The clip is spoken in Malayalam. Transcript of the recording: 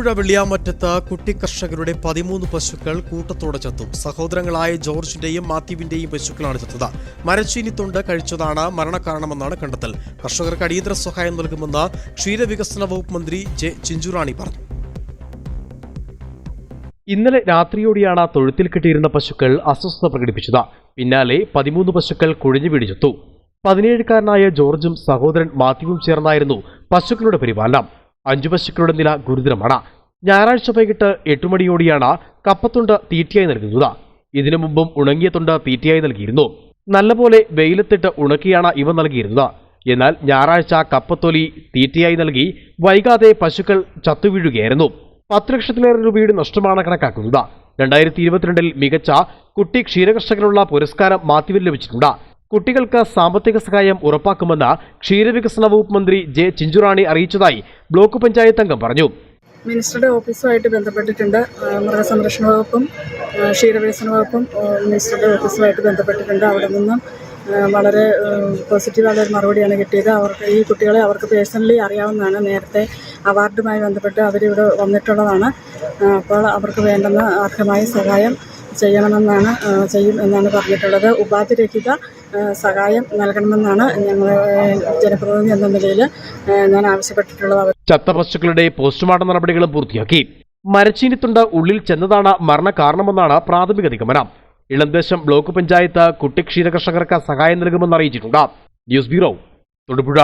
തൊടുപുഴ വെള്ളിയാമറ്റത്ത് കുട്ടി കർഷകരുടെ പതിമൂന്ന് പശുക്കൾ കൂട്ടത്തോടെ ചത്തു. സഹോദരങ്ങളായ ജോർജിന്റെയും മാത്യുവിന്റെയും പശുക്കളാണ് ചത്തത്. മരച്ചീനി തൊണ്ട് കഴിച്ചതാണ് മരണകാരണമെന്നാണ് കണ്ടെത്തൽ. കർഷകർക്ക് അടിയന്തര സഹായം നൽകുമെന്ന് ക്ഷീരവികസന വകുപ്പ് മന്ത്രി ജെ ചിഞ്ചുറാണി പറഞ്ഞു. ഇന്നലെ രാത്രിയോടെയാണ് തൊഴുത്തിൽ കിട്ടിയിരുന്ന പശുക്കൾ അസ്വസ്ഥത പ്രകടിപ്പിച്ചത്. പിന്നാലെ പതിമൂന്ന് പശുക്കൾ കുഴിഞ്ഞു പിടിച്ചെത്തു പതിനേഴുകാരനായ ജോർജും സഹോദരൻ മാത്യുവും ചേർന്നായിരുന്നു പശുക്കളുടെ പരിപാലനം. അഞ്ചു പശുക്കളുടെ നില ഗുരുതരമാണ്. ഞായറാഴ്ച വൈകിട്ട് എട്ടുമണിയോടെയാണ് കപ്പത്തുണ്ട് തീറ്റയായി നൽകുന്നത്. ഇതിനു മുമ്പും ഉണങ്ങിയ തൊണ്ട് തീറ്റയായി നൽകിയിരുന്നു. നല്ലപോലെ വെയിലത്തിട്ട് ഉണക്കിയാണ് ഇവ നൽകിയിരുന്നത്. എന്നാൽ ഞായറാഴ്ച കപ്പത്തൊലി തീറ്റയായി നൽകി വൈകാതെ പശുക്കൾ ചത്തുവീഴുകയായിരുന്നു. പത്ത് ലക്ഷത്തിലേറെ രൂപയുടെ നഷ്ടമാണ് കണക്കാക്കുന്നത്. രണ്ടായിരത്തി ഇരുപത്തിരണ്ടിൽ മികച്ച കുട്ടി ക്ഷീരകർഷകനുള്ള പുരസ്കാരം മാത്യുവിൽ ലഭിച്ചിട്ടുണ്ട്. കുട്ടികൾക്ക് സാമ്പത്തിക സഹായം ഉറപ്പാക്കുമെന്ന് ക്ഷീരവികസന വകുപ്പ് മന്ത്രി ജെ ചിഞ്ചുറാണി അറിയിച്ചതായി ബ്ലോക്ക് പഞ്ചായത്ത് അംഗം പറഞ്ഞു. മിനിസ്റ്ററുടെ ഓഫീസുമായിട്ട് ബന്ധപ്പെട്ടിട്ടുണ്ട് മൃഗസംരക്ഷണ വകുപ്പും ക്ഷീരവികസന വകുപ്പും മിനിസ്റ്ററുടെ ഓഫീസുമായിട്ട് ബന്ധപ്പെട്ടിട്ടുണ്ട്. അവിടെ നിന്നും വളരെ പോസിറ്റീവായ ഒരു മറുപടിയാണ് കിട്ടിയത്. അവർക്ക് ഈ കുട്ടികളെ അവർക്ക് പേഴ്സണലി അറിയാവുന്നതാണ്. നേരത്തെ അവാർഡുമായി ബന്ധപ്പെട്ട് അവരിവിടെ വന്നിട്ടുള്ളതാണ്. അപ്പോൾ അവർക്ക് വേണ്ടുന്ന അർഹമായ സഹായം ചെയ്യണമെന്നാണ് ചെയ്യും എന്നാണ് പറഞ്ഞിട്ടുള്ളത്. ഉപാധിരഹിത സഹായം നൽകണമെന്നാണ് ഞങ്ങൾ ജനപ്രതിനിധി എന്ന നിലയിൽ ഞാൻ ആവശ്യപ്പെട്ടിട്ടുള്ളത്. ചത്ത പശുക്കളുടെ പോസ്റ്റ്മോർട്ടം നടപടികളും പൂർത്തിയാക്കി. മരച്ചീനിത്തുണ്ട് ഉള്ളിൽ ചെന്നതാണ് മരണകാരണമെന്നാണ് പ്രാഥമിക നിഗമനം. ഇളന്തേശം ബ്ലോക്ക് പഞ്ചായത്ത് കുട്ടി ക്ഷീരകർഷകർക്ക് സഹായം നൽകുമെന്ന് അറിയിച്ചിട്ടുണ്ട്. News bureau Thodupuzha.